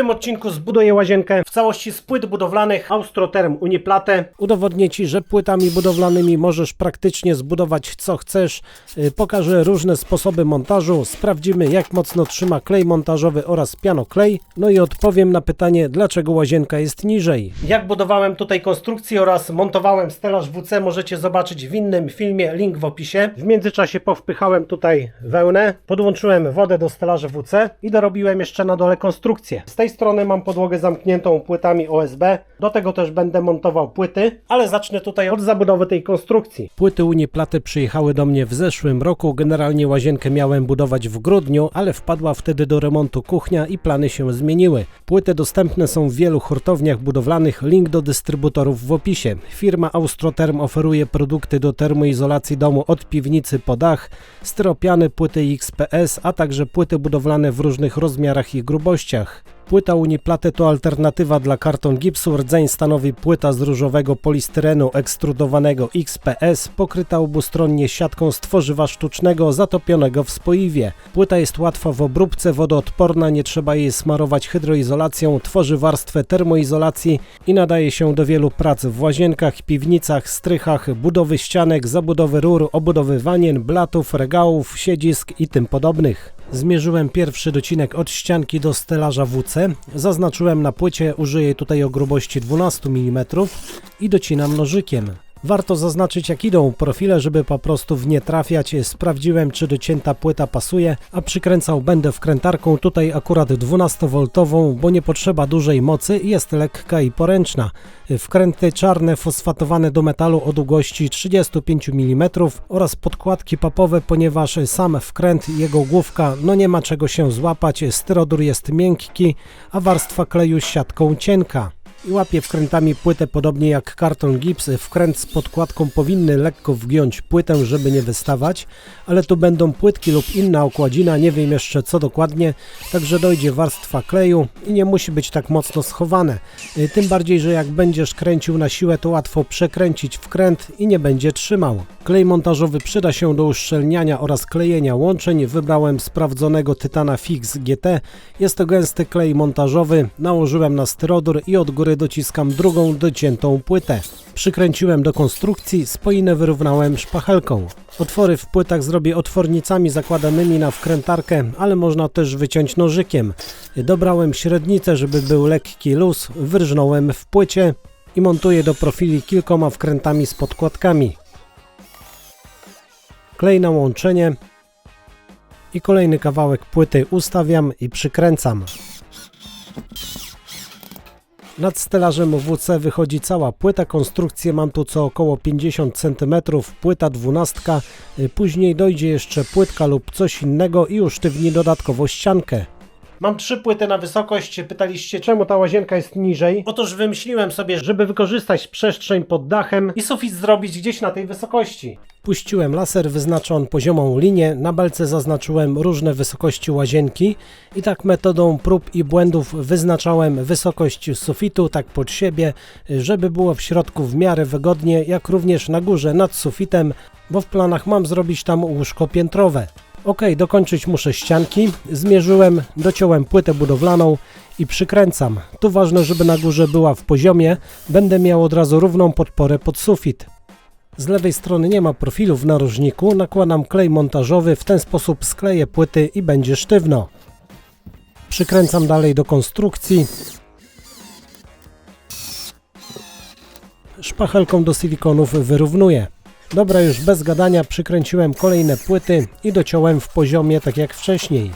tym odcinku zbuduję łazienkę w całości z płyt budowlanych Austroterm Uniplate. Udowodnię Ci, że płytami budowlanymi możesz praktycznie zbudować co chcesz. Y, Pokażę różne sposoby montażu, sprawdzimy jak mocno trzyma klej montażowy oraz pianoklej, no i odpowiem na pytanie, dlaczego łazienka jest niżej. Jak budowałem tutaj konstrukcję oraz montowałem stelaż WC możecie zobaczyć w innym filmie, link w opisie. W międzyczasie powpychałem tutaj wełnę, podłączyłem wodę do stelaża WC i dorobiłem jeszcze na dole konstrukcję. Z tej strony mam podłogę zamkniętą płytami OSB, do tego też będę montował płyty, ale zacznę tutaj od zabudowy tej konstrukcji. Płyty Uniplaty przyjechały do mnie w zeszłym roku, generalnie łazienkę miałem budować w grudniu, ale wpadła wtedy do remontu kuchnia i plany się zmieniły. Płyty dostępne są w wielu hurtowniach budowlanych, link do dystrybutorów w opisie. Firma Austroterm oferuje produkty do termoizolacji domu od piwnicy po dach, styropiany, płyty XPS, a także płyty budowlane w różnych rozmiarach i grubościach. Płyta Uniplate to alternatywa dla karton gipsu. Rdzeń stanowi płyta z różowego polistyrenu ekstrudowanego XPS, pokryta obustronnie siatką z tworzywa sztucznego zatopionego w spoiwie. Płyta jest łatwa w obróbce, wodoodporna, nie trzeba jej smarować hydroizolacją, tworzy warstwę termoizolacji i nadaje się do wielu prac w łazienkach, piwnicach, strychach, budowy ścianek, zabudowy rur, obudowy wanien, blatów, regałów, siedzisk i tym podobnych. Zmierzyłem pierwszy docinek od ścianki do stelaża WC. Zaznaczyłem na płycie, użyję tutaj o grubości 12 mm i docinam nożykiem. Warto zaznaczyć jak idą profile, żeby po prostu w nie trafiać. Sprawdziłem czy docięta płyta pasuje, a przykręcał będę wkrętarką tutaj akurat 12V, bo nie potrzeba dużej mocy jest lekka i poręczna. Wkręty czarne fosfatowane do metalu o długości 35 mm oraz podkładki papowe, ponieważ sam wkręt i jego główka no nie ma czego się złapać, styrodur jest miękki, a warstwa kleju siatką cienka i łapie wkrętami płytę podobnie jak karton gips. Wkręt z podkładką powinny lekko wgiąć płytę, żeby nie wystawać, ale tu będą płytki lub inna okładzina, nie wiem jeszcze co dokładnie, także dojdzie warstwa kleju i nie musi być tak mocno schowane. Y, Tym bardziej, że jak będziesz kręcił na siłę, to łatwo przekręcić wkręt i nie będzie trzymał. Klej montażowy przyda się do uszczelniania oraz klejenia łączeń. Wybrałem sprawdzonego Tytana Fix GT. Jest to gęsty klej montażowy. Nałożyłem na styrodur i od góry dociskam drugą dociętą płytę. Przykręciłem do konstrukcji, spoinę wyrównałem szpachelką. Otwory w płytach zrobię otwornicami zakładanymi na wkrętarkę, ale można też wyciąć nożykiem. Dobrałem średnicę, żeby był lekki luz, wyrżnąłem w płycie i montuję do profili kilkoma wkrętami z podkładkami. Klej na łączenie i kolejny kawałek płyty ustawiam i przykręcam. Nad stelażem WC wychodzi cała płyta. Konstrukcję mam tu co około 50 cm, płyta 12. y, Później dojdzie jeszcze płytka lub coś innego i usztywni dodatkowo ściankę. Mam trzy płyty na wysokość. Pytaliście, czemu ta łazienka jest niżej? Otóż wymyśliłem sobie, żeby wykorzystać przestrzeń pod dachem i sufit zrobić gdzieś na tej wysokości. Puściłem laser, wyznacza on poziomą linię. Na belce zaznaczyłem różne wysokości łazienki i tak metodą prób i błędów wyznaczałem wysokość sufitu tak pod siebie, żeby było w środku w miarę wygodnie, jak również na górze nad sufitem, bo w planach mam zrobić tam łóżko piętrowe. Ok, dokończyć muszę ścianki. Zmierzyłem, dociąłem płytę budowlaną i przykręcam. Tu ważne, żeby na górze była w poziomie. Będę miał od razu równą podporę pod sufit. Z lewej strony nie ma profilu w narożniku. Nakładam klej montażowy, w ten sposób skleję płyty i będzie sztywno. Przykręcam dalej do konstrukcji. Szpachelką do silikonów wyrównuję. Dobra, już bez gadania przykręciłem kolejne płyty i dociąłem w poziomie tak jak wcześniej.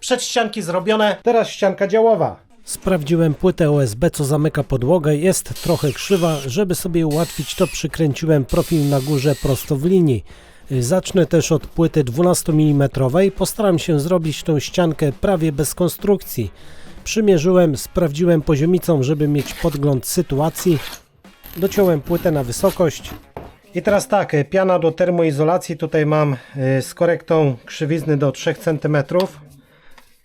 Przedścianki zrobione, teraz ścianka działowa. Sprawdziłem płytę OSB, co zamyka podłogę. Jest trochę krzywa. Żeby sobie ułatwić to, przykręciłem profil na górze prosto w linii. Zacznę też od płyty 12 mm. Postaram się zrobić tą ściankę prawie bez konstrukcji. Przymierzyłem, sprawdziłem poziomicą, żeby mieć podgląd sytuacji. Dociąłem płytę na wysokość. I teraz tak, e, piana do termoizolacji tutaj mam e, z korektą krzywizny do 3 cm.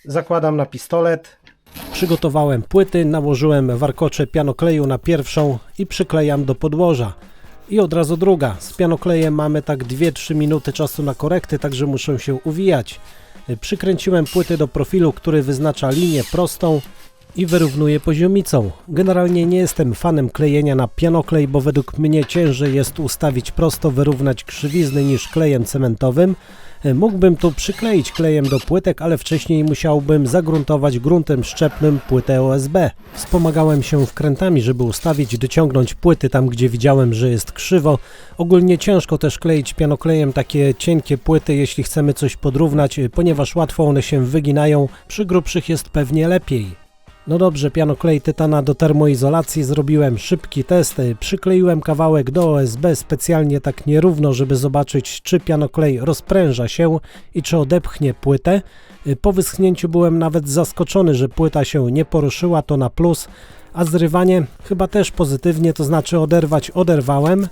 Zakładam na pistolet. Przygotowałem płyty, nałożyłem warkocze pianokleju na pierwszą i przyklejam do podłoża. I od razu druga. Z pianoklejem mamy tak 2-3 minuty czasu na korekty, także muszę się uwijać. E, Przykręciłem płyty do profilu, który wyznacza linię prostą i wyrównuję poziomicą. Generalnie nie jestem fanem klejenia na pianoklej, bo według mnie ciężej jest ustawić prosto, wyrównać krzywizny niż klejem cementowym. E, Mógłbym tu przykleić klejem do płytek, ale wcześniej musiałbym zagruntować gruntem szczepnym płytę OSB. Wspomagałem się wkrętami, żeby ustawić, dociągnąć płyty tam, gdzie widziałem, że jest krzywo. Ogólnie ciężko też kleić pianoklejem takie cienkie płyty, jeśli chcemy coś podrównać, e, ponieważ łatwo one się wyginają. Przy grubszych jest pewnie lepiej. No dobrze, pianoklej tytana do termoizolacji, zrobiłem szybki test, przykleiłem kawałek do OSB specjalnie tak nierówno, żeby zobaczyć czy pianoklej rozpręża się i czy odepchnie płytę. Po wyschnięciu byłem nawet zaskoczony, że płyta się nie poruszyła, to na plus, a zrywanie chyba też pozytywnie, to znaczy oderwać oderwałem,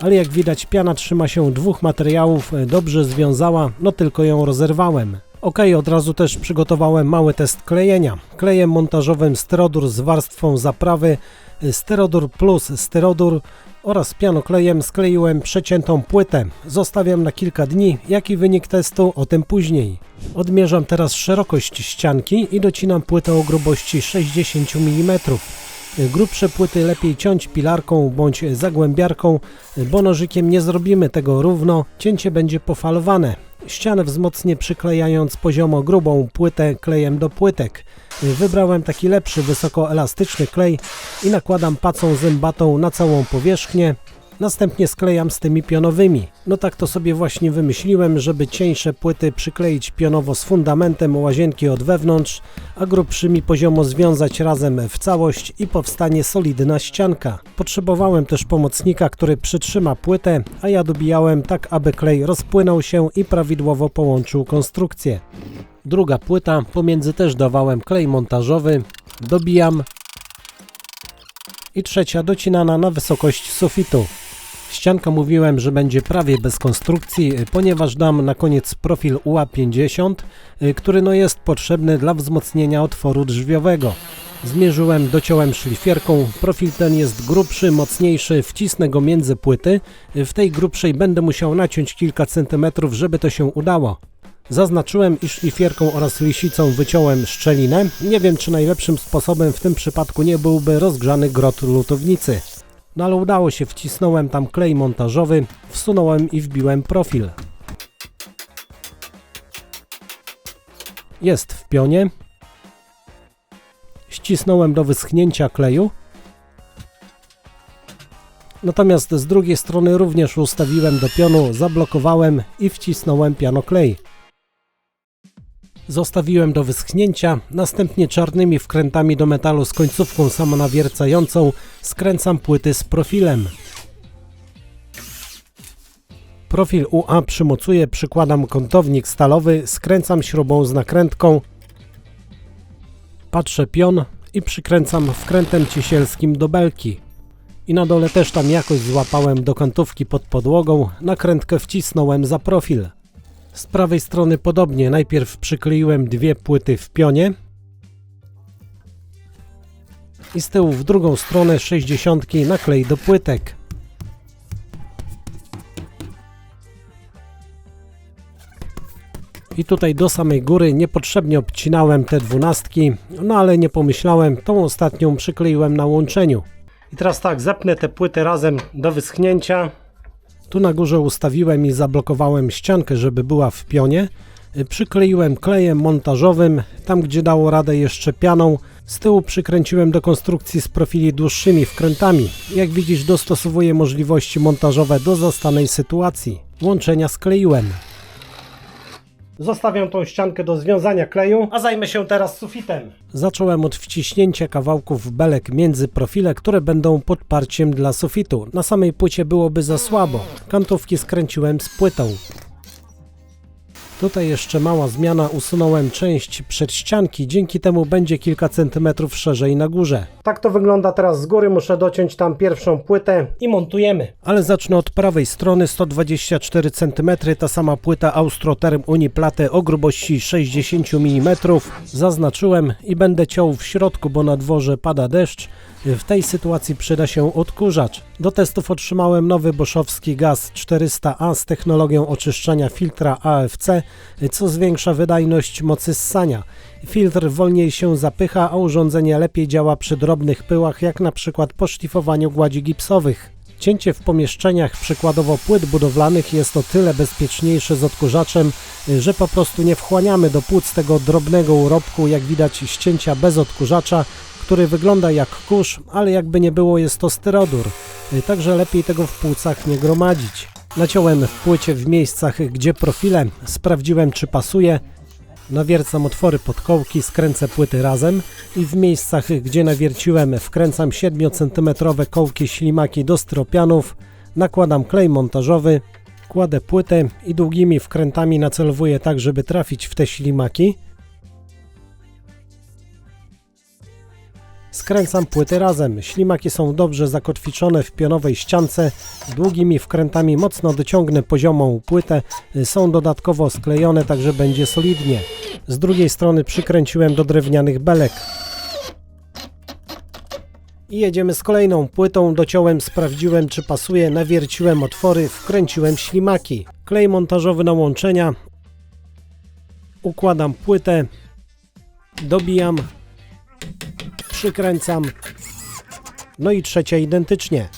ale jak widać piana trzyma się dwóch materiałów, dobrze związała, no tylko ją rozerwałem. Ok, od razu też przygotowałem mały test klejenia. Klejem montażowym Sterodur z warstwą zaprawy y, Sterodur Plus Sterodur oraz pianoklejem skleiłem przeciętą płytę. Zostawiam na kilka dni. Jaki wynik testu? O tym później. Odmierzam teraz szerokość ścianki i docinam płytę o grubości 60 mm. Grubsze płyty lepiej ciąć pilarką bądź zagłębiarką, bo nożykiem nie zrobimy tego równo, cięcie będzie pofalowane. Ścianę wzmocnię przyklejając poziomo grubą płytę klejem do płytek. Wybrałem taki lepszy, wysokoelastyczny klej i nakładam pacą zębatą na całą powierzchnię. Następnie sklejam z tymi pionowymi. No tak to sobie właśnie wymyśliłem, żeby cieńsze płyty przykleić pionowo z fundamentem łazienki od wewnątrz, a grubszymi poziomo związać razem w całość i powstanie solidna ścianka. Potrzebowałem też pomocnika, który przytrzyma płytę, a ja dobijałem tak, aby klej rozpłynął się i prawidłowo połączył konstrukcję. Druga płyta, pomiędzy też dawałem klej montażowy, dobijam i trzecia docinana na wysokość sufitu. Ścianka mówiłem, że będzie prawie bez konstrukcji, y, ponieważ dam na koniec profil UA50, y, który no jest potrzebny dla wzmocnienia otworu drzwiowego. Zmierzyłem, dociąłem szlifierką, profil ten jest grubszy, mocniejszy, wcisnę go między płyty. Y, W tej grubszej będę musiał naciąć kilka centymetrów, żeby to się udało. Zaznaczyłem i szlifierką oraz lisicą wyciąłem szczelinę. Nie wiem, czy najlepszym sposobem w tym przypadku nie byłby rozgrzany grot lutownicy. No ale udało się, wcisnąłem tam klej montażowy, wsunąłem i wbiłem profil. Jest w pionie. Ścisnąłem do wyschnięcia kleju. Natomiast z drugiej strony również ustawiłem do pionu, zablokowałem i wcisnąłem pianoklej. Zostawiłem do wyschnięcia, następnie czarnymi wkrętami do metalu z końcówką samonawiercającą skręcam płyty z profilem. Profil UA przymocuję, przykładam kątownik stalowy, skręcam śrubą z nakrętką, patrzę pion i przykręcam wkrętem ciesielskim do belki. I na dole też tam jakoś złapałem do kantówki pod podłogą, nakrętkę wcisnąłem za profil. Z prawej strony podobnie, najpierw przykleiłem dwie płyty w pionie i z tyłu w drugą stronę 60 naklej do płytek. I tutaj do samej góry niepotrzebnie obcinałem te dwunastki, no ale nie pomyślałem, tą ostatnią przykleiłem na łączeniu. I teraz tak, zepnę te płyty razem do wyschnięcia. Tu na górze ustawiłem i zablokowałem ściankę, żeby była w pionie. Y, Przykleiłem klejem montażowym, tam gdzie dało radę jeszcze pianą. Z tyłu przykręciłem do konstrukcji z profili dłuższymi wkrętami. Jak widzisz dostosowuję możliwości montażowe do zastanej sytuacji. Łączenia skleiłem. Zostawiam tą ściankę do związania kleju, a zajmę się teraz sufitem. Zacząłem od wciśnięcia kawałków belek między profile, które będą podparciem dla sufitu. Na samej płycie byłoby za słabo. Kantówki skręciłem z płytą. Tutaj jeszcze mała zmiana, usunąłem część przedścianki, dzięki temu będzie kilka centymetrów szerzej na górze. Tak to wygląda teraz z góry, muszę dociąć tam pierwszą płytę i montujemy. Ale zacznę od prawej strony, 124 cm, ta sama płyta Austroterm Uniplate o grubości 60 mm. Zaznaczyłem i będę ciął w środku, bo na dworze pada deszcz. W tej sytuacji przyda się odkurzacz. Do testów otrzymałem nowy boszowski gaz 400A z technologią oczyszczania filtra AFC. Co zwiększa wydajność mocy ssania. Filtr wolniej się zapycha, a urządzenie lepiej działa przy drobnych pyłach, jak na przykład po szlifowaniu gładzi gipsowych. Cięcie w pomieszczeniach, przykładowo płyt budowlanych, jest o tyle bezpieczniejsze z odkurzaczem, że po prostu nie wchłaniamy do płuc tego drobnego urobku, jak widać ścięcia bez odkurzacza, który wygląda jak kurz, ale jakby nie było jest to styrodur, także lepiej tego w płucach nie gromadzić. Naciąłem w płycie w miejscach, gdzie profile, sprawdziłem czy pasuje, Nawiercam otwory pod kołki, skręcę płyty razem. I w miejscach, gdzie nawierciłem, wkręcam 7 cm kołki ślimaki do styropianów, nakładam klej montażowy, kładę płytę i długimi wkrętami nacelowuję tak, żeby trafić w te ślimaki. Skręcam płyty razem. Ślimaki są dobrze zakotwiczone w pionowej ściance. Długimi wkrętami mocno dociągnę poziomą płytę. Są dodatkowo sklejone, także będzie solidnie. Z drugiej strony przykręciłem do drewnianych belek. I jedziemy z kolejną płytą. Dociąłem, sprawdziłem czy pasuje, nawierciłem otwory, wkręciłem ślimaki. Klej montażowy na łączenia. Układam płytę. Dobijam przykręcam. No i trzecia identycznie.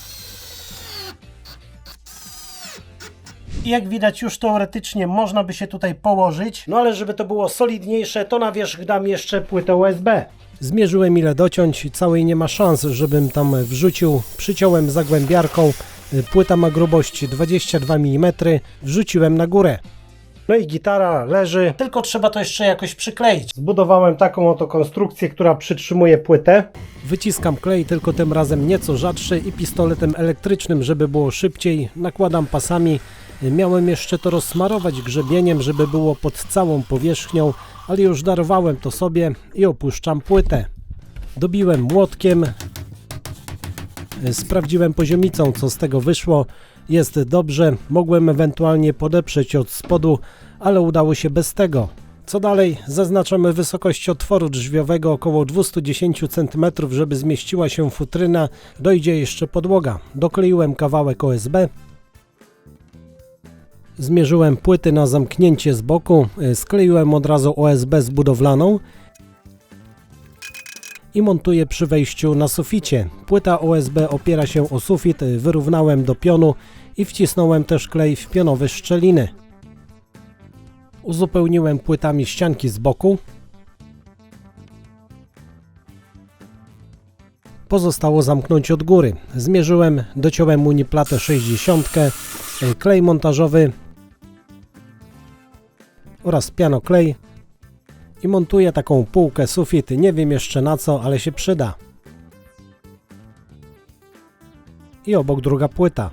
I jak widać już teoretycznie można by się tutaj położyć, no ale żeby to było solidniejsze, to na wierzch dam jeszcze płytę USB. Zmierzyłem ile dociąć, całej nie ma szans, żebym tam wrzucił. Przyciąłem zagłębiarką, płyta ma grubość 22 mm, wrzuciłem na górę. No i gitara leży, tylko trzeba to jeszcze jakoś przykleić. Zbudowałem taką oto konstrukcję, która przytrzymuje płytę. Wyciskam klej, tylko tym razem nieco rzadszy i pistoletem elektrycznym, żeby było szybciej. Nakładam pasami. Miałem jeszcze to rozsmarować grzebieniem, żeby było pod całą powierzchnią, ale już darowałem to sobie i opuszczam płytę. Dobiłem młotkiem, Sprawdziłem poziomicą, co z tego wyszło. Jest dobrze, mogłem ewentualnie podeprzeć od spodu, ale udało się bez tego. Co dalej? Zaznaczamy wysokość otworu drzwiowego około 210 cm, żeby zmieściła się futryna. Dojdzie jeszcze podłoga. Dokleiłem kawałek OSB. Zmierzyłem płyty na zamknięcie z boku. Skleiłem od razu OSB z budowlaną i montuję przy wejściu na suficie. Płyta OSB opiera się o sufit, wyrównałem do pionu i wcisnąłem też klej w pionowe szczeliny. Uzupełniłem płytami ścianki z boku. Pozostało zamknąć od góry. Zmierzyłem, dociąłem uniplatę 60, klej montażowy oraz pianoklej i montuję taką półkę sufit. Nie wiem jeszcze na co, ale się przyda. I obok druga płyta.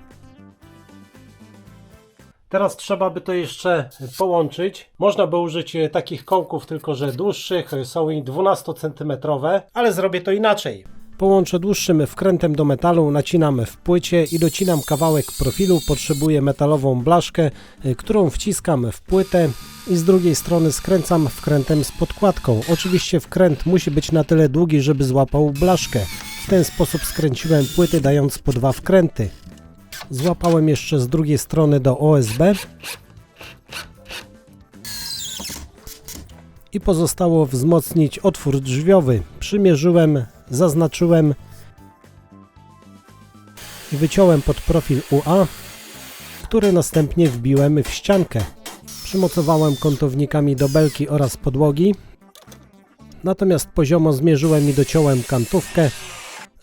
Teraz trzeba by to jeszcze połączyć. Można by użyć e, takich kołków, tylko że dłuższych, e, są i 12 cm, ale zrobię to inaczej. Połączę dłuższym wkrętem do metalu, nacinam w płycie i docinam kawałek profilu. Potrzebuję metalową blaszkę, y, którą wciskam w płytę i z drugiej strony skręcam wkrętem z podkładką. Oczywiście wkręt musi być na tyle długi, żeby złapał blaszkę. W ten sposób skręciłem płyty, dając po dwa wkręty. Złapałem jeszcze z drugiej strony do OSB i pozostało wzmocnić otwór drzwiowy. Przymierzyłem zaznaczyłem i wyciąłem pod profil UA, który następnie wbiłem w ściankę. Przymocowałem kątownikami do belki oraz podłogi, natomiast poziomo zmierzyłem i dociąłem kantówkę,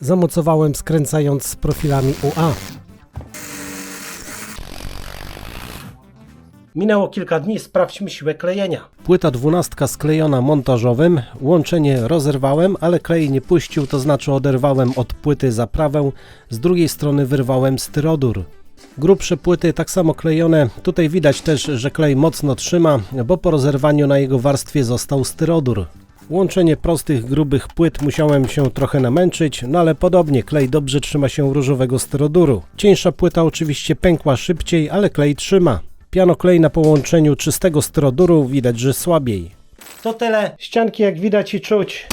zamocowałem skręcając z profilami UA. Minęło kilka dni, sprawdźmy siłę klejenia. Płyta dwunastka sklejona montażowym, łączenie rozerwałem, ale klej nie puścił, to znaczy oderwałem od płyty zaprawę, z drugiej strony wyrwałem styrodur. Grubsze płyty tak samo klejone, tutaj widać też, że klej mocno trzyma, bo po rozerwaniu na jego warstwie został styrodur. Łączenie prostych, grubych płyt musiałem się trochę namęczyć, no ale podobnie klej dobrze trzyma się różowego styroduru. Cieńsza płyta oczywiście pękła szybciej, ale klej trzyma. Pianoklej na połączeniu czystego styroduru widać, że słabiej. To tyle. Ścianki jak widać i czuć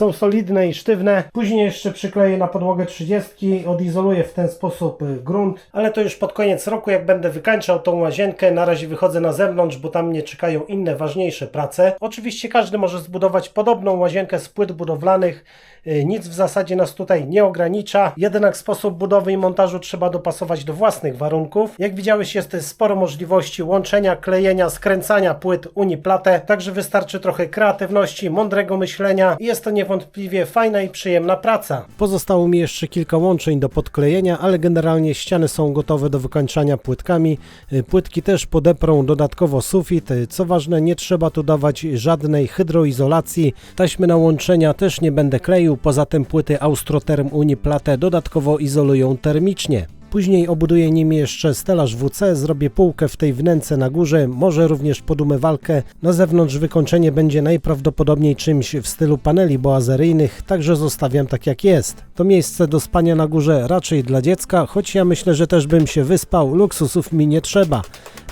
są solidne i sztywne. Później jeszcze przykleję na podłogę 30, odizoluję w ten sposób y, grunt, ale to już pod koniec roku, jak będę wykańczał tą łazienkę. Na razie wychodzę na zewnątrz, bo tam mnie czekają inne ważniejsze prace. Oczywiście każdy może zbudować podobną łazienkę z płyt budowlanych. Y, Nic w zasadzie nas tutaj nie ogranicza, jednak sposób budowy i montażu trzeba dopasować do własnych warunków. Jak widziałeś, jest sporo możliwości łączenia, klejenia, skręcania płyt uniplatę, także wystarczy trochę kreatywności, mądrego myślenia i jest to niewątpliwie fajna i przyjemna praca. Pozostało mi jeszcze kilka łączeń do podklejenia, ale generalnie ściany są gotowe do wykończania płytkami. Y, Płytki też podeprą dodatkowo sufit. Y, Co ważne, nie trzeba tu dawać żadnej hydroizolacji. Taśmy na łączenia też nie będę kleił, poza tym płyty Austroterm Uniplatę dodatkowo izolują termicznie. Później obuduję nimi jeszcze stelaż WC, zrobię półkę w tej wnęce na górze, może również podumywalkę. Na zewnątrz wykończenie będzie najprawdopodobniej czymś w stylu paneli boazeryjnych, także zostawiam tak jak jest. To miejsce do spania na górze raczej dla dziecka, choć ja myślę, że też bym się wyspał, luksusów mi nie trzeba.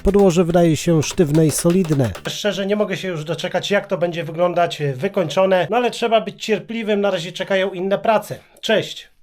Podłoże wydaje się sztywne i solidne. Szczerze nie mogę się już doczekać jak to będzie wyglądać wykończone, no ale trzeba być cierpliwym, na razie czekają inne prace. Cześć!